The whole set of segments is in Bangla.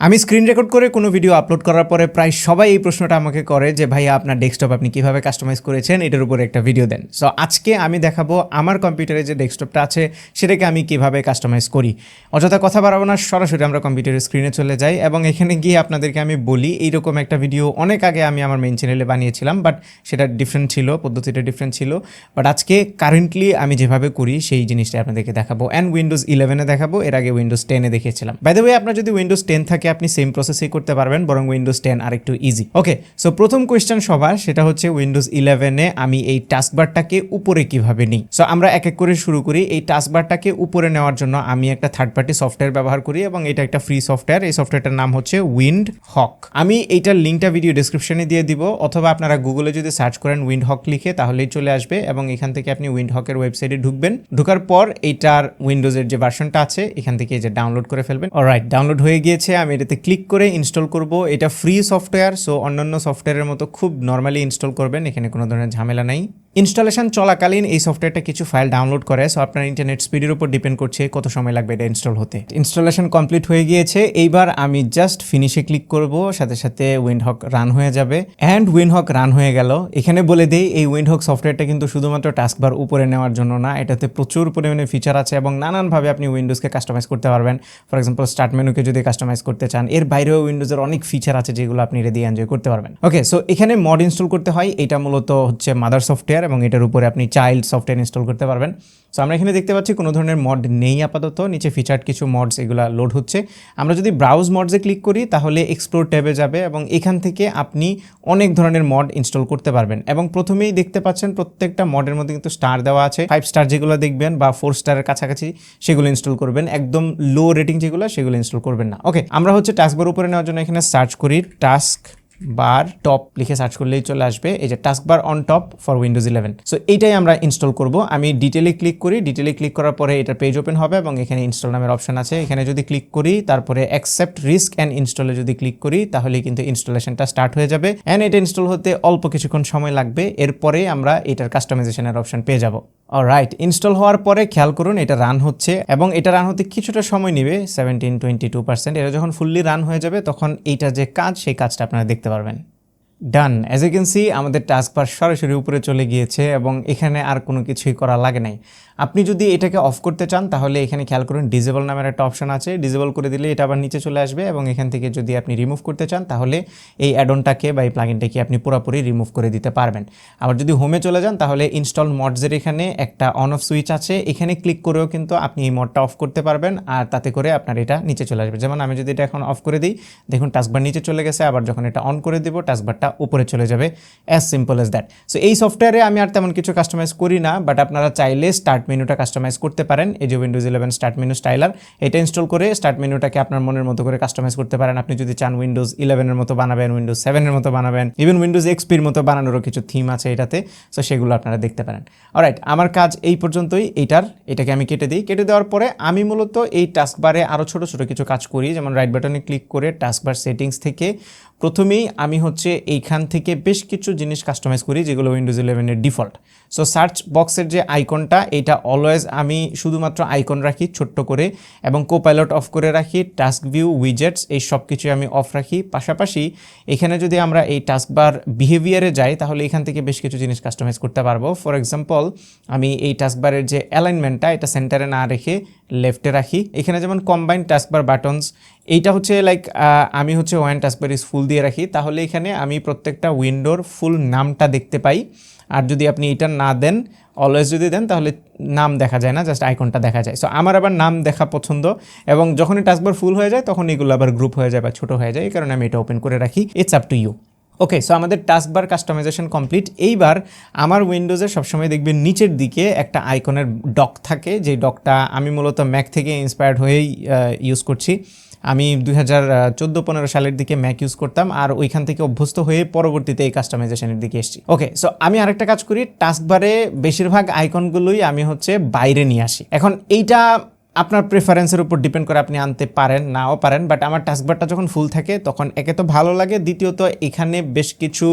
আমি স্ক্রিন রেকর্ড করে কোনো ভিডিও আপলোড করার পরে প্রায় সবাই এই প্রশ্নটা আমাকে করে যে, ভাইয়া, আপনার ডেস্কটপ আপনি কীভাবে কাস্টমাইজ করেছেন? এটার উপরে একটা ভিডিও দেন। সো আজকে আমি দেখাবো আমার কম্পিউটারে যে ডেস্কটপটা আছে, সেটাকে আমি কীভাবে কাস্টমাইজ করি। অযথা কথা বাড়াবো না, সরাসরি আমরা কম্পিউটারের স্ক্রিনে চলে যাই এবং এখানে গিয়ে আপনাদেরকে আমি বলি, এইরকম একটা ভিডিও অনেক আগে আমি আমার মেইন চ্যানেলে বানিয়েছিলাম বাট সেটা ডিফারেন্ট ছিল, পদ্ধতিটা ডিফারেন্ট ছিল। বাট আজকে কারেন্টলি আমি যেভাবে করি, সেই জিনিসটা আপনাদেরকে দেখাবো। অ্যান্ড উইন্ডোজ ইলেভেনে দেখাবো, এর আগে উইন্ডোজ টেনে দেখিয়েছিলাম বাই দ্য ওয়ে আপনার যদি উইন্ডোজ টেন থাকে আপনি সেম প্রসেসেই করতে পারবেন, বরং উইন্ডোজ টেন আর একটু ইজি ওকে সো প্রথম কোয়েশ্চেন সবার, সেটা হচ্ছে উইন্ডোজ ইলেভেনে আমি এই টাস্কবারটাকে উপরে কীভাবে নিই? সো আমরা এক এক করে শুরু করি। এই টাস্কবারটাকে উপরে নেওয়ার জন্য আমি একটা থার্ড পার্টি সফটওয়্যার ব্যবহার করি এবং এটা একটা ফ্রি সফটওয়্যার এই সফটওয়্যারটার নাম হচ্ছে উইন্ড হক আমি এইটার লিঙ্কটা ভিডিও ডিসক্রিপশনে দিয়ে দিব, অথবা আপনারা গুগলে যদি সার্চ করেন উইন্ড হক লিখে, তাহলেই চলে আসবে এবং এখান থেকে আপনি উইন্ড হকের ওয়েবসাইটে ঢুকবেন। ঢোকার পর এইটার উইন্ডোজের যে ভার্সনটা আছে, এখান থেকে যে ডাউনলোড করে ফেলবেন। অলরাইট ডাউনলোড হয়ে গিয়েছে। আমি এটাতে ক্লিক করে ইনস্টল করব। এটা ফ্রি সফটওয়্যার সো অন্যান্য সফটওয়্যারের মতো খুব নর্মালি ইনস্টল করবেন, এখানে কোনো ধরনের ঝামেলা নাই। ইনস্টলেশন চলাকালীন এই সফটওয়্যারটা কিছু ফাইল ডাউনলোড করে সো আপনার ইন্টারনেট স্পিডের উপর ডিপেন্ড করছে কত সময় লাগবে এটা ইনস্টল হতে। ইনস্টলেশন কমপ্লিট হয়ে গিয়েছে, এইবার আমি জাস্ট ফিনিশে ক্লিক করব, সাথে সাথে উইন্ডহক রান হয়ে যাবে অ্যান্ড উইন্ডহক রান হয়ে গেল। এখানে বলে দেই, এই উইন্ডহক সফটওয়্যারটা কিন্তু শুধুমাত্র টাস্কবার উপরে নেওয়ার জন্য না, এটাতে প্রচুর পরিমাণে ফিচার আছে এবং নানানভাবে আপনি উইন্ডোজকে কাস্টমাইজ করতে পারবেন। ফর এক্সাম্পল স্টার্ট মেনুকে যদি কাস্টমাইজ করতে চান, এর বাইরেও উইন্ডোজের অনেক ফিচার আছে যেগুলো আপনি দিয়ে এনজয় করতে পারবেন। ওকে সো এখানে মড ইনস্টল করতে হয় এটা মূলত হচ্ছে মাদার সফটওয়্যার এবং এটার উপরে আপনি চাইল্ড সফটওয়্যার ইনস্টল করতে পারবেন। সো আমরা এখানে দেখতে পাচ্ছি কোনো ধরনের মড নেই আপাতত। নিচে ফিচার্ড কিছু মডস এগুলো লোড হচ্ছে। আমরা যদি ব্রাউজ মডসে ক্লিক করি, তাহলে এক্সপ্লোর ট্যাবে যাবে এবং এখান থেকে আপনি অনেক ধরনের মড ইনস্টল করতে পারবেন। এবং প্রথমেই দেখতে পাচ্ছেন প্রত্যেকটা মডের মধ্যে কিন্তু স্টার দেওয়া আছে। ফাইভ স্টার যেগুলো দেখবেন বা ফোর স্টারের কাছাকাছি সেগুলো ইনস্টল করবেন। একদম লো রেটিং যেগুলো, সেগুলো ইনস্টল করবেন না। ওকে আমরা হচ্ছে টাস্কবার উপরে নেওয়ার জন্য এখানে সার্চ করি টাস্ক বার টপ লিখে সার্চ করলেই চলে আসবে। এই যে task bar on top for Windows eleven so এইটাই আমরা ইনস্টল করব। আমি ডিটেলে ক্লিক করি। ডিটেলে ক্লিক করার পরে এটা পেজ ওপেন হবে এবং এখানে ইনস্টল নামের অপশন আছে। এখানে যদি ক্লিক করি, তারপরে অ্যাকসেপ্ট রিস্ক অ্যান্ড ইনস্টলে যদি ক্লিক করি তাহলে কিন্তু ইনস্টলেশনটা স্টার্ট হয়ে যাবে। অ্যান্ড এটা ইনস্টল হতে অল্প কিছুক্ষণ সময় লাগবে। এরপরে আমরা এটার কাস্টমাইজেশনের অপশন পেয়ে যাব। রাইট ইনস্টল হওয়ার পরে খেয়াল করুন, এটা রান হচ্ছে এবং এটা রান হতে কিছুটা সময় নেবে সেভেন্টিন টোয়েন্টি টু পার্সেন্ট এটা যখন ফুললি রান হয়ে যাবে, তখন এইটা যে কাজ, সেই কাজটা আপনারা দেখতে পারবেন। Done as a can see আমাদের টাস্ক বার সরাসরি উপরে চলে গিয়েছে এবং এখানে আর কোনো কিছুই করা লাগে নাই। আপনি যদি এটাকে অফ করতে চান, তাহলে এখানে খেয়াল করুন ডিজেবল নামের একটা অপশন আছে। ডিজেবল করে দিলে এটা আবার নিচে চলে আসবে এবং এখান থেকে যদি আপনি রিমুভ করতে চান, তাহলে এই অ্যাডনটাকে বা এই প্লাগিনটাকে আপনি পুরোপুরি রিমুভ করে দিতে পারবেন। আবার যদি হোমে চলে যান, তাহলে ইনস্টল মডসের এখানে একটা অন অফ সুইচ আছে। এখানে ক্লিক করেও কিন্তু আপনি এই মডটা অফ করতে পারবেন আর তাতে করে আপনার এটা নিচে চলে আসবে। যেমন আমি যদি এটা এখন অফ করে দিই, দেখুন টাস্কবার নিচে চলে গেছে, আবার যখন এটা অন করে দেবো টাস্কবারটা উপরে চলে যাবে। As simple as that so এই সফটওয়্যারে আমি আর তেমন কিছু কাস্টমাইজ করি না বাট আপনারা চাইলে স্টার্ট মেনুটা কাস্টমাইজ করতে পারেন। এই যে Windows eleven start menu styler এটা ইনস্টল করে স্টার্ট মেনুটাকে আপনার মনের মতো করে কাস্টমাইজ করতে পারেন। আপনি যদি চান উইন্ডোজ ইলেভেনের মতো বানাবেন উইন্ডোজ সেভেনের মতো বানাবেন ইভেন উইন্ডোজ এক্সপির মতো বানানোরও কিছু থিম আছে এটাতে সো সেগুলো আপনারা দেখতে পারেন। অলরাইট আমার কাজ এই পর্যন্তই, এইটার, এটাকে আমি কেটে দিই। কেটে দেওয়ার পরে আমি মূলত এই টাস্কবারে আরও ছোট ছোট কিছু কাজ করি, যেমন রাইট বাটনে ক্লিক করে টাস্কবার সেটিংস থেকে প্রথমেই আমি হচ্ছে এইখান থেকে বেশ কিছু জিনিস কাস্টমাইজ করি, যেগুলো উইন্ডোজ ইলেভেনের ডিফল্ট সো সার্চ বক্সের যে আইকনটা এটা অলওয়েজ আমি শুধুমাত্র আইকন রাখি, ছোট্ট করে, এবং কোপাইলট অফ করে রাখি টাস্ক ভিউ উইজেটস এই সব কিছু আমি অফ রাখি। পাশাপাশি এখানে যদি আমরা এই টাস্কবার বিহেভিয়ারে যাই, তাহলে এখান থেকে বেশ কিছু জিনিস কাস্টমাইজ করতে পারব। ফর এক্সাম্পল আমি এই টাস্কবারের যে অ্যালাইনমেন্টটা এটা সেন্টারে না রেখে লেফটে রাখি। এখানে যেমন কম্বাইন টাস্কবার বাটনস এইটা হচ্ছে লাইক আমি হচ্ছে ওয়ান টাস্কবার ইজ ফুল দিয়ে রাখি। তাহলে এখানে আমি প্রত্যেকটা উইন্ডোর ফুল নামটা দেখতে পাই। আর যদি আপনি এটা না দেন অলওয়েজ যদি দেন, তাহলে নাম দেখা যায় না জাস্ট আইকনটা দেখা যায়। সো আমার আবার নাম দেখা পছন্দ, এবং যখনই টাস্কবার ফুল হয়ে যায় তখন এগুলো আবার গ্রুপ হয়ে যায় বা ছোটো হয়ে যায়, এই কারণে আমি এটা ওপেন করে রাখি। It's up to you okay so আমাদের টাস্কবার কাস্টমাইজেশন কমপ্লিট এইবার আমার উইন্ডোজে সবসময় দেখবেন নিচের দিকে একটা আইকনের ডক থাকে, যে ডকটা আমি মূলত ম্যাক থেকে ইন্সপায়ার্ড হয়েই ইউজ করছি। আমি দুই হাজার চোদ্দ পনেরো সালের দিকে ম্যাক ইউজ করতাম আর ওইখান থেকে অভ্যস্ত হয়ে পরবর্তীতে এই কাস্টমাইজেশনের দিকে এসেছি। ওকে সো আমি আরেকটা কাজ করি টাস্কবারে বেশিরভাগ আইকনগুলোই আমি হচ্ছে বাইরে নিয়ে আসি। এখন এইটা আপনার প্রেফারেন্সের উপর ডিপেন্ড করে আপনি আনতে পারেন, নাও পারেন বাট আমার টাস্কবারটা যখন ফুল থাকে, তখন একে তো ভালো লাগে, দ্বিতীয়ত এখানে বেশ কিছু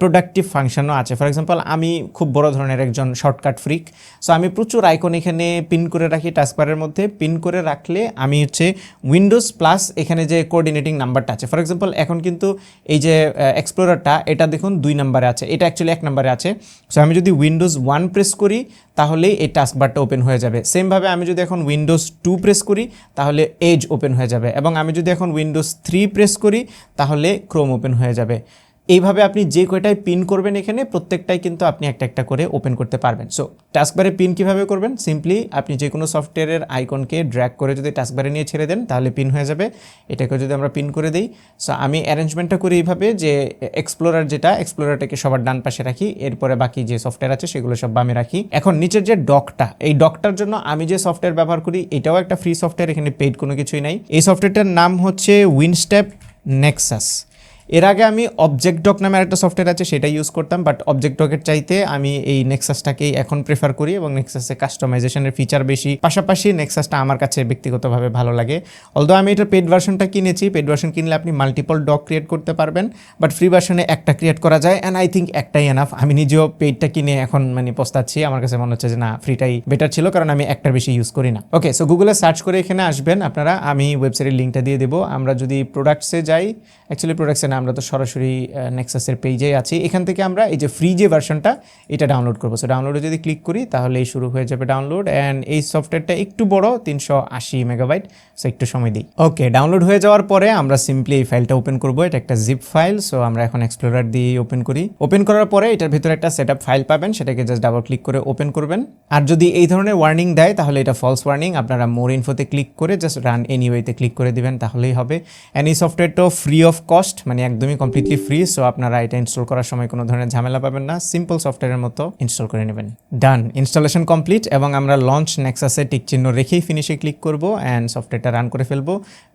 প্রোডাক্টিভ ফাংশনও আছে। ফর এক্সাম্পল আমি খুব বড় ধরনের একজন শর্টকাট ফ্রিক সো আমি প্রচুর আইকন এখানে পিন করে রাখি টাস্কবারের মধ্যে। পিন করে রাখলে আমি হচ্ছে উইন্ডোজ প্লাস এখানে যে কোঅর্ডিনেটিং নাম্বারটা আছে। ফর এক্সাম্পল এখন কিন্তু এই যে এক্সপ্লোরারটা এটা দেখুন দুই নাম্বারে আছে, এটা অ্যাকচুয়ালি এক নাম্বারে আছে। সো আমি যদি উইন্ডোজ ওয়ান প্রেস করি তাহলেই এই টাস্কবারটা ওপেন হয়ে যাবে। সেমভাবে আমি যদি এখন উইন্ডোজ টু প্রেস করি, তাহলে এজ ওপেন হয়ে যাবে। এবং আমি যদি এখন উইন্ডোজ থ্রি প্রেস করি, তাহলে ক্রোম ওপেন হয়ে যাবে। এইভাবে আপনি যে কয়টায় পিন করবেন এখানে, প্রত্যেকটাই কিন্তু আপনি একটা একটা করে ওপেন করতে পারবেন। সো টাস্কবারে পিন কীভাবে করবেন? সিম্পলি আপনি যে কোনো সফটওয়্যারের আইকনকে ড্র্যাগ করে যদি টাস্কবারে নিয়ে ছেড়ে দেন, তাহলে পিন হয়ে যাবে। এটাকে যদি আমরা পিন করে দিই সো আমি অ্যারেঞ্জমেন্টটা করি এইভাবে যে এক্সপ্লোরার যেটা এক্সপ্লোরারটাকে সবার ডান পাশে রাখি, এরপরে বাকি যে সফটওয়্যার আছে সেগুলো সব বামে রাখি। এখন নিচের যে ডকটা এই ডকটার জন্য আমি যে সফটওয়্যার ব্যবহার করি, এটাও একটা ফ্রি সফটওয়্যার এখানে পেইড কোনো কিছুই নাই। এই সফটওয়্যারটার নাম হচ্ছে উইনস্টেপ নেক্সাস এর আগে আমি অবজেক্ট ডক নামে একটা সফটওয়্যার আছে সেটা ইউজ করতাম বাট অবজেক্ট ডকের চাইতে আমি এই নেক্সাসটাকেই এখন প্রেফার করি এবং নেক্সাসে কাস্টমাইজেশনের ফিচার বেশি। পাশাপাশি নেক্সাসটা আমার কাছে ব্যক্তিগতভাবে ভালো লাগে। অলদো আমি এটা পেড ভার্সনটা কিনেছি পেড ভার্সন কিনলে আপনি মাল্টিপল ডক ক্রিয়েট করতে পারবেন বাট ফ্রি ভার্সনে একটা ক্রিয়েট করা যায় অ্যান্ড আই থিঙ্ক একটাই এনাফ আমি নিজেও পেডটা কিনে এখন মানে পস্তাচ্ছি। আমার কাছে মনে হচ্ছে যে না ফ্রিটাই বেটার ছিল, কারণ আমি একটার বেশি ইউজ করি না। ওকে সো গুগলে সার্চ করে এখানে আসবেন আপনারা। আমি ওয়েবসাইটের লিঙ্কটা দিয়ে দেবো। আমরা যদি প্রোডাক্টসে যাই অ্যাকচুয়ালি প্রোডাক্টসে না আমরা তো সরাসরি নেক্সাসের পেজে আছি। এখান থেকে আমরা এই যে ফ্রি যে ভার্সনটা এটা ডাউনলোড করব। সো ডাউনলোডে যদি ক্লিক করি, তাহলে এই শুরু হয়ে যাবে ডাউনলোড অ্যান্ড এই সফটওয়্যারটা একটু বড়, তিনশো আশি মেগাবাইট সো একটু সময় দিই। ওকে ডাউনলোড হয়ে যাওয়ার পরে আমরা সিম্পলি এই ফাইলটা ওপেন করব। এটা একটা জিপ ফাইল সো আমরা এখন এক্সপ্লোরার দিয়ে ওপেন করি। ওপেন করার পরে এটার ভিতরে একটা সেট ফাইল পাবেন, সেটাকে জাস্ট ডাবল ক্লিক করে ওপেন করবেন। আর যদি এই ধরনের ওয়ার্নিং দেয়, তাহলে এটা ফলস ওয়ার্নিং আপনারা মোর ইনফোতে ক্লিক করে জাস্ট রান এনিওয়েতে ক্লিক করে দিবেন, তাহলেই হবে। অ্যান্ড এই সফটওয়্যারটাও ফ্রি অফ কস্ট মানে একদমই কমপ্লিটলি ফ্রি সো আপনারা এটা ইনস্টল করার সময় কোনো ধরনের ঝামেলা পাবেন না। সিম্পল সফটওয়্যারের মতো ইনস্টল করে নেবেন। ডান ইনস্টলেশন কমপ্লিট এবং আমরা লঞ্চ নেক্সাসে টিক চিহ্ন রেখেই ফিনিশে ক্লিক করব অ্যান্ড সফটওয়্যারটা রান করে ফেলব।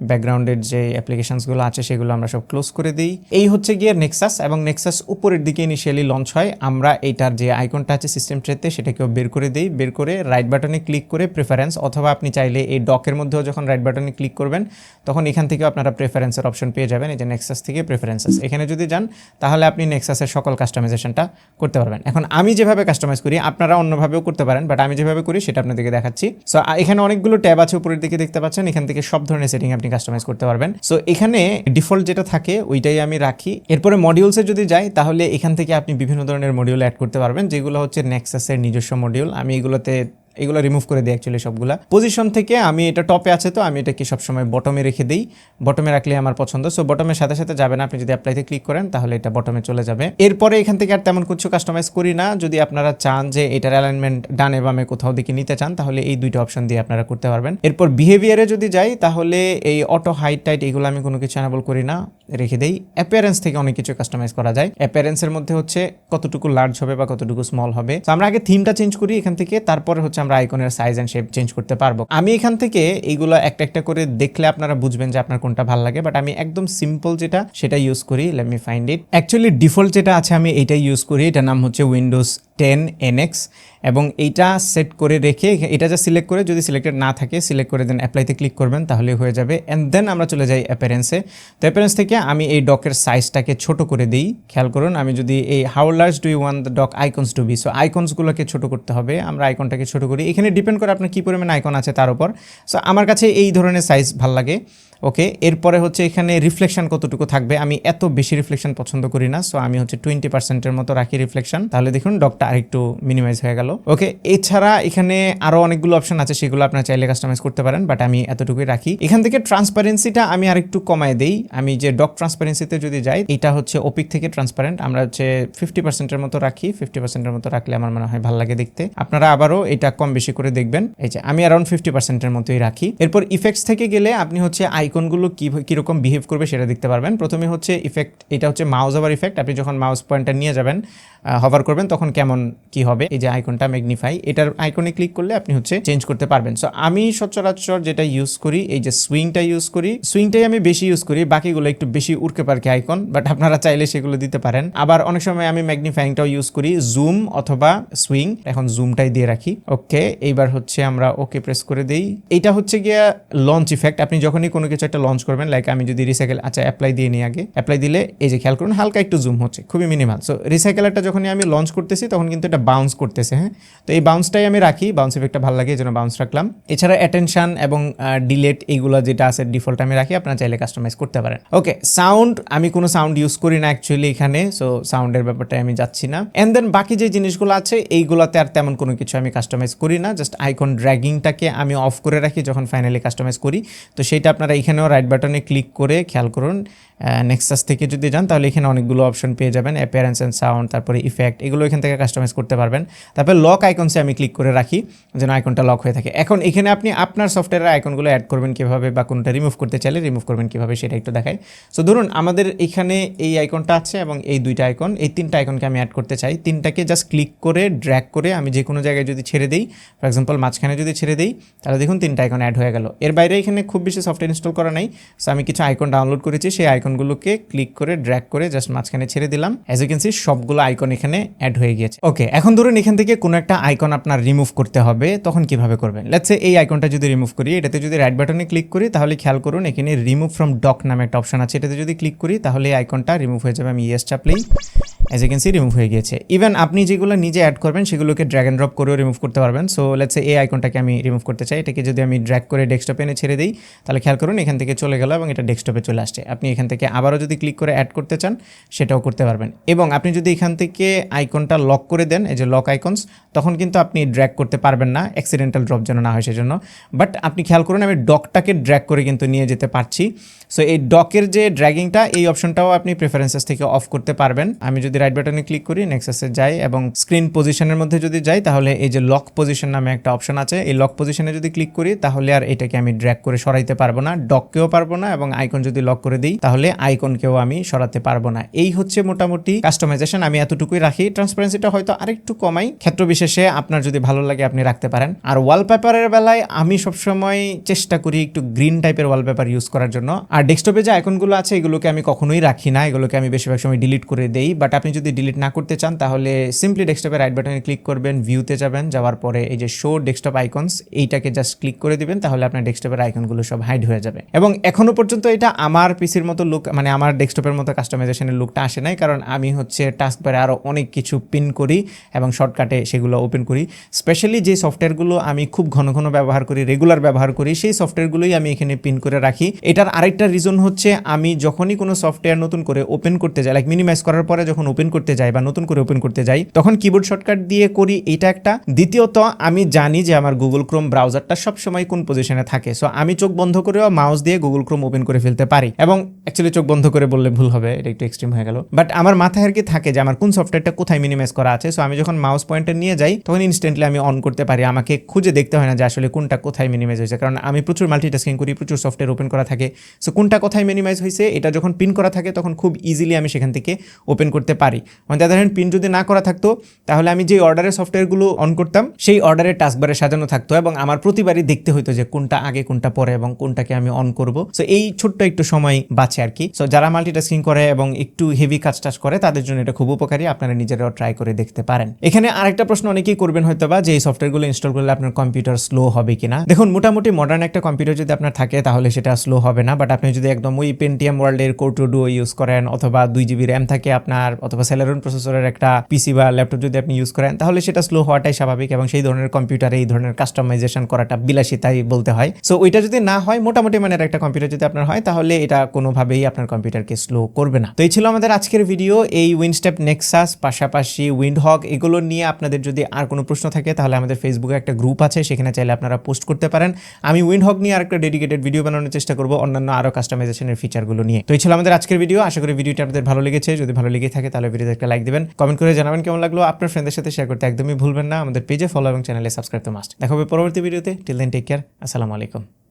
ব্যাকগ্রাউন্ডের যে অ্যাপ্লিকেশনসগুলো আছে, সেগুলো আমরা সব ক্লোজ করে দিই। এই হচ্ছে গিয়ে নেক্সাস এবং নেক্সাস উপরের দিকে ইনিশিয়ালি লঞ্চ হয়। আমরা এইটার যে আইকনটা আছে সিস্টেম ট্রেতে সেটাকেও বের করে দিই। বের করে রাইট বাটনে ক্লিক করে প্রেফারেন্স অথবা আপনি চাইলে এই ডকের মধ্যেও যখন রাইট বাটনে ক্লিক করবেন, তখন এখান থেকেও আপনারা প্রেফারেন্সের অপশন পেয়ে যাবেন। এই যে নেক্সাস থেকে প্রেফারেন্সেস এখানে যদি যান, তাহলে আপনি নেক্সাসের সকল কাস্টমাইজেশনটা করতে পারবেন। এখন আমি যেভাবে কাস্টমাইজ করি, আপনারা অন্যভাবেও করতে পারেন বাট আমি যেভাবে করি, সেটা আপনাদেরকে দেখাচ্ছি। সো এখানে অনেকগুলো ট্যাব আছে উপরের দিকে দেখতে পাচ্ছেন, এখান থেকে সব ধরনের সেটিং আপনি কাস্টমাইজ করতে পারবেন। সো এখানে ডিফল্ট যেটা থাকে, ওইটাই আমি রাখি। এরপরে মডিউলসে যদি যাই, তাহলে এখান থেকে আপনি বিভিন্ন ধরনের মডিউল অ্যাড করতে পারবেন, যেগুলো হচ্ছে নেক্সাসের নিজস্ব মডিউল আমি এগুলোতে এগুলো রিমুভ করে দিই অ্যাকচুয়ালি সবগুলা। পজিশন থেকে আমি এটা টপে আছে তো, আমি এটাকে সবসময় বটমে রেখে দিই। বটমে রাখলে আমার পছন্দ। সো বটমের সাথে সাথে যাবে না, আপনি যদি অ্যাপ্লাইতে ক্লিক করেন, তাহলে এটা বটমে চলে যাবে। এরপরে এখান থেকে আর তেমন কিছু কাস্টমাইজ করি না। যদি আপনারা চান যে এটার অ্যালাইনমেন্ট ডানে বামে কোথাও দিকে নিতে চান, তাহলে এই দুইটা অপশন দিয়ে আপনারা করতে পারবেন। এরপর বিহেভিয়ারে যদি যাই, তাহলে এই অটো হাইট টাইট এগুলো আমি কোনো কিছু অ্যানাবল করি না। রেখে দেই। অ্যাপিয়ারেন্স থেকে অনেক কিছু কাস্টমাইজ করা যায়। অ্যাপিয়ারেন্সের মধ্যে হচ্ছে কতটুকু লার্জ হবে বা কতটুকু স্মল হবে। তো আমরা আগে থিমটা চেঞ্জ করি এখান থেকে, তারপরে হচ্ছে আমরা আইকনের সাইজ অ্যান্ড শেপ চেঞ্জ করতে পারব। আমি এখান থেকে এইগুলো একটা একটা করে দেখলে আপনারা বুঝবেন যে আপনার কোনটা ভালো লাগে বাট আমি একদম সিম্পল যেটা, সেটা ইউজ করি। Let me find it actually default যেটা আছে, আমি এইটাই ইউজ করি। এটার নাম হচ্ছে উইন্ডোজ টেন এনএক্স এবং এইটা সেট করে রেখে এটা যা সিলেক্ট করে যদি সিলেক্টেড না থাকে সিলেক্ট করে দেন অ্যাপ্লাইতে ক্লিক করবেন, তাহলে হয়ে যাবে। অ্যান্ড দেন আমরা চলে যাই অ্যাপারেন্সে তো অ্যাপারেন্স থেকে আমি এই ডকের সাইজটাকে ছোট করে দিই। খেয়াল করুন, আমি যদি এই how large do you want the dock icons to be so আইকনসগুলোকে ছোট করতে হবে। আমরা আইকনটাকে ছোট করি। এখানে ডিপেন্ড করে আপনার কী পরিমাণ আইকন আছে তার উপর। সো আমার কাছে এই ধরনের সাইজ ভালো লাগে। ওকে এরপরে হচ্ছে এখানে রিফ্লেকশন কতটুকু থাকবে? আমি এত বেশি রিফ্লেকশন পছন্দ করি না সো আমি হচ্ছে টোয়েন্টি পার্সেন্টের মতো রাখি রিফ্লেকশন তাহলে দেখুন ডকটা আরেকটু মিনিমাইজ হয়ে গেল। ওকে এছাড়া এখানে আরও অনেকগুলো অপশন আছে, সেগুলো আপনার চাইলে কাস্টমাইজ করতে পারেন বাট আমি এতটুকুই রাখি। এখান থেকে ট্রান্সপারেন্সিটা আমি আরেকটু কমায় দেই। আমি যে ডক ট্রান্সপারেন্সিতে যদি যাই, এটা হচ্ছে ওপিক থেকে ট্রান্সপারেন্ট আমরা হচ্ছে ফিফটি পার্সেন্টের মতো রাখি ফিফটি পার্সেন্টের মতো রাখলে আমার মনে হয় ভালো লাগে দেখতে। আপনারা আবারও এটা কম বেশি করে দেখবেন। এই যে, আমি অ্যারাউন্ড ফিফটি পার্সেন্টের মতোই রাখি। এরপর ইফেক্টস থেকে গেলে আপনি হচ্ছে আইকন আইকনগুলো কী কীরকম বিহেভ করবে সেটা দেখতে পারবেন। প্রথমে হচ্ছে ইফেক্ট এটা হচ্ছে মাউস ওভার ইফেক্ট আপনি যখন মাউস পয়েন্টার নিয়ে যাবেন হভার করবেন, তখন কেমন কি হবে? এই যে আইকনটা ম্যাগনিফাই এটার আইকনে ক্লিক করলে আপনি হচ্ছে চেঞ্জ করতে পারবেন। সো আমি সচরাচর যেটা ইউজ করি, এই যে সুইংটা ইউজ করি সুইংটাই আমি বেশি ইউজ করি, বাকিগুলো একটু বেশি উড়কে পারকে আইকন বাট আপনারা চাইলে সেগুলো দিতে পারেন। আবার অনেক সময় আমি ম্যাগনিফাইংটাও ইউজ করি জুম অথবা সুইং এখন জুমটাই দিয়ে রাখি। ওকে এইবার হচ্ছে আমরা ওকে প্রেস করে দেই। এটা হচ্ছে গিয়া লঞ্চ ইফেক্ট আপনি যখনই কোনো কিছু একটা লঞ্চ করবেন লাইক আমি যদি রিসাইকেল আচ্ছা অ্যাপ্লাই দিয়ে নিই আগে। অ্যাপ্লাই দিলে এই যে খেয়াল করুন, হালকা একটু জুম হচ্ছে, খুবই মিনিমাল সো রিসাইকেলারটা যখনই আমি লঞ্চ করতেছি, তখন কিন্তু এটা বাউন্স করতেছে হ্যাঁ? তো এই বাউন্সটাই আমি রাখি বাউন্স ইফেক্টটা ভালো লাগে, এই জন্য বাউন্স রাখলাম। এছাড়া অ্যাটেনশন এবং ডিলেট এইগুলো যেটা আছে ডিফল্ট আমি রাখি, আপনারা চাইলে কাস্টমাইজ করতে পারেন। ওকে সাউন্ড আমি কোনো সাউন্ড ইউজ করি না অ্যাকচুয়ালি এখানে সো সাউন্ডের ব্যাপারটাই আমি যাচ্ছি না। অ্যান্ড দেন বাকি যে জিনিসগুলো আছে, এইগুলোতে আর তেমন কোনো কিছু আমি কাস্টমাইজ করি না জাস্ট আইকন ড্র্যাগিংটাকে আমি অফ করে রাখি, যখন ফাইনালি কাস্টমাইজ করি। তো সেইটা আপনারা এখানেও রাইট বাটনে ক্লিক করে খেয়াল করুন নেক্সাস থেকে যদি যান, তাহলে এখানে অনেকগুলো অপশন পেয়ে যাবেন অ্যাপিয়ারেন্স অ্যান্ড সাউন্ড তারপরে ইফেক্ট এগুলো এখান থেকে কাস্টমাইজ করতে পারবেন। তারপরে লক আইকনসে আমি ক্লিক করে রাখি, যেন আইকনটা লক হয়ে থাকে। এখন এখানে আপনি আপনার সফটওয়্যারের আইকনগুলো অ্যাড করবেন কীভাবে বা কোনটা রিমুভ করতে চাইলে রিমুভ করবেন কীভাবে সেটা একটু দেখাই। সো ধরুন আমাদের এখানে এই আইকনটা আছে এবং এই দুইটা আইকন এই তিনটা আইকনকে আমি অ্যাড করতে চাই। তিনটাকে জাস্ট ক্লিক করে ড্র্যাগ করে আমি যে কোনো জায়গায় যদি ছেড়ে দিই ফর এক্সাম্পল মাঝখানে যদি ছেড়ে দিই, তাহলে দেখুন তিনটা আইকন অ্যাড হয়ে গেল। এর বাইরে এখানে খুব বেশি সফটওয়্যার ইনস্টল করা নাই। সো আমি কিছু আইকন ডাউনলোড করেছি। সেই আইকনগুলোকে ক্লিক করে ড্র্যাগ করে জাস্ট মাঝখানে ছেড়ে দিলাম। অ্যাজ ইউ ক্যান সি সবগুলো আইকন এখানে অ্যাড হয়ে গিয়েছে। ওকে এখন ধরুন এখান থেকে কোনো একটা আইকন আপনার রিমুভ করতে হবে, তখন কীভাবে করবেন? লেটসে এই আইকনটা যদি রিমুভ করি, এটাতে যদি রাইট বাটনে ক্লিক করি, তাহলে খেয়াল করুন এখানে রিমুভ ফ্রম ডক নামে একটা অপশন আছে। এটাতে যদি ক্লিক করি, তাহলে এই আইকনটা রিমুভ হয়ে যাবে। আমি yes চাপলেই as you can see remove হয়ে গিয়েছে। ইভেন আপনি যেগুলো নিজে অ্যাড করবেন, সেগুলোকে ড্র্যাগ অ্যান্ড ড্রপ করেও রিমুভ করতে পারবেন। সো লেটসে এই আইকনটাকে আমি রিমুভ করতে চাই। এটাকে যদি আমি ড্র্যাগ করে ডেস্কটপে এনে ছেড়ে দিই, তাহলে খেয়াল করুন এখান থেকে চলে গেল এবং এটা ডেস্কটপে চলে আসছে। আপনি এখান থেকে আবারও যদি ক্লিক করে অ্যাড করতে চান, সেটাও করতে পারবেন। এবং আপনি যদি এখান থেকে আইকনটা লক করে দেন, এই যে লক আইকনস তখন কিন্তু আপনি ড্র্যাগ করতে পারবেন না অ্যাক্সিডেন্টাল ড্রপ যেন না হয় সেজন্য। বাট আপনি খেয়াল করুন, আমি ডকটাকে ড্র্যাগ করে কিন্তু নিয়ে যেতে পারছি। সো এই ডকের যে ড্র্যাগিংটা এই অপশনটাও আপনি প্রেফারেন্সেস থেকে অফ করতে পারবেন। আমি যদি রাইট বাটনে ক্লিক করি নেক্সাসে যাই এবং স্ক্রিন পজিশনের মধ্যে যদি যাই, তাহলে এই যে লক পজিশন নামে একটা অপশন আছে। এই লক পজিশনে যদি ক্লিক করি, তাহলে আর এটাকে আমি ড্র্যাগ করে সরাইতে পারব না, ডককেও পারব না এবং আইকন যদি লক করে দিই, তাহলে আইকনকেও আমি সরাতে পারব না। এই হচ্ছে মোটামুটি কাস্টমাইজেশন আমি এতটুকুই রাখি। ট্রান্সপারেন্সিটা হয়তো আরেকটু কমাই। ক্ষেত্র বিশেষে আপনার যদি ভালো লাগে, আপনি রাখতে পারেন। আর ওয়ালপেপারের বেলায় আমি সবসময় চেষ্টা করি একটু গ্রিন টাইপের ওয়ালপেপার ইউজ করার জন্য। আর ডেস্কটপে যে আইকনগুলো আছে, এগুলোকে আমি কখনোই রাখি না। এগুলোকে আমি বেশিরভাগ সময় ডিলিট করে দেই। বাট আপনি যদি ডিলিট না করতে চান, তাহলে সিম্পলি ডেস্কটপে রাইট বাটনে ক্লিক করবেন ভিউতে যাবেন। যাওয়ার পরে এই যে শো ডেস্কটপ আইকনস এইটাকে জাস্ট ক্লিক করে দিবেন, তাহলে আপনার ডেস্কটপের আইকনগুলো সব হাইড হয়ে যাবে। এবং এখনও পর্যন্ত এটা আমার পিসির মতো লুক মানে আমার ডেস্কটপের মতো কাস্টমাইজেশনের লুকটা আসে নাই। কারণ আমি হচ্ছে টাস্ক বারে আরও অনেক কিছু পিন করি এবং শর্টকাটে সেগুলো ওপেন করি। স্পেশালি যে সফটওয়্যারগুলো আমি খুব ঘন ঘন ব্যবহার করি রেগুলার ব্যবহার করি, সেই সফটওয়্যারগুলোই আমি এখানে পিন করে রাখি। এটার আরেকটা রিজন হচ্ছে আমি যখনই কোনো সফটওয়্যার নতুন করে ওপেন করতে যাই লাইক মিনিমাইজ করার পরে যখন ওপেন করতে যাই বা নতুন করে ওপেন করতে যাই, তখন কিবোর্ড শর্টকাট দিয়ে করি এটা একটা। দ্বিতীয়ত, আমি জানি যে আমার গুগল ক্রোম ব্রাউজারটা সবসময় কোন পজিশনে থাকে সো আমি চোখ বন্ধ করেও মাউস দিয়ে গুগল ক্রোম ওপেন করে ফেলতে পারি। এবং অ্যাকচুয়ালি চোখ বন্ধ করে বললে ভুল হবে, এটা একটু এক্সট্রিম হয়ে গেল। বাট আমার মাথায় আর কি থাকে যে আমার কোন সফটওয়্যারটা কোথায় মিনিমাইজ করা আছে সো আমি যখন মাউস পয়েন্টার নিয়ে যাই, তখন ইনস্ট্যান্টলি আমি অন করতে পারি। আমাকে খুঁজে দেখতে হয় না যে আসলে কোনটা কোথায় মিনিমাইজ হয়েছে। কারণ আমি প্রচুর মাল্টিটাস্কিং করি, প্রচুর সফটওয়্যার ওপেন করা থাকে। সো কোনটা কোথায় মিনিমাইজ হয়েছে, এটা যখন পিন করা থাকে, তখন খুব ইজিলি আমি সেখান থেকে ওপেন করতে পারি। অন দ্য হ্যান্ড পিন যদি না করা থাকতো, তাহলে আমি যে অর্ডারের সফটওয়্যারগুলো অন করতাম, সেই অর্ডারের টাস্কবারে সাজানো থাকতো এবং আমার প্রতিবারই দেখতে হতো যে কোনটা আগে, কোনটা পরে এবং কোনটাকে আমি অন করব। সো এই ছোট্ট একটু সময় বাঁচে আর কি। সো যারা মাল্টিটাস্কিং করে এবং একটু হেভি কাজ টাজ করে, তাদের জন্য এটা খুব উপকারী। আপনারা নিজেরাও ট্রাই করে দেখতে পারেন। এখানে আরেকটা প্রশ্ন অনেকেই করবেন হয়তো বা যে এই সফটওয়্যারগুলো ইনস্টল করলে আপনার কম্পিউটার স্লো হবে কিনা। দেখুন, মোটামুটি মডার্ন একটা কম্পিউটার যদি আপনার থাকে, তাহলে সেটা স্লো হবে না বাট আপনি যদি একদম ওই পেন্টিএম ওয়ার্ল্ডের কোর্টো ডুও ইউজ করেন, অথবা দুই জিবি র্যাম থাকে আপনার, অথবা সেলারন প্রসেসরের একটা পিসি বা ল্যাপটপ যদি আপনি ইউজ করেন, তাহলে সেটা স্লো হওয়াটাই স্বাভাবিক এবং সেই ধরনের কম্পিউটারে এই ধরনের কাস্টমাইজেশন করাটা বিলাসিতাই বলতে হয়। সো ওইটা যদি না হয়, মোটামুটি মানের একটা কম্পিউটার যদি আপনার হয়, তাহলে এটা কোনোভাবেই আপনার কম্পিউটারকে স্লো করবে না। তো এই ছিল আমাদের আজকের ভিডিও এই উইনস্টেপ নেক্সাস পাশাপাশি উইন্ডহক এগুলো নিয়ে আপনাদের যদি আর কোনো প্রশ্ন থাকে, তাহলে আমাদের ফেসবুকে একটা গ্রুপ আছে, সেখানে চাইলে আপনারা পোস্ট করতে পারেন। আমি উইন্ডহক নিয়ে আরেকটা ডেডিকেটেড ভিডিও বানানোর চেষ্টা করব, অন্যান্য আরও কাস্টমাইজেশনের ফিচারগুলো নিয়ে। তো এই ছিল আমাদের আজকের ভিডিও আশা করি ভিডিওটি আপনাদের ভালো লেগেছে। যদি ভালো লেগে থাকে, তাহলে ভিডিওতে একটা লাইক দেবেন। কমেন্ট করে জানাবেন কেমন লাগল। আপনার ফ্রেন্ডের সাথে শেয়ার করতে একদমই ভুলবেন না। আমাদের পেজে ফলো এবং চ্যানেলে সাবস্ক্রাইব তো মাস্ট দেখা হবে পরবর্তী ভিডিওতে টিল দেন টেক কেয়ার আসসালামু আলাইকুম।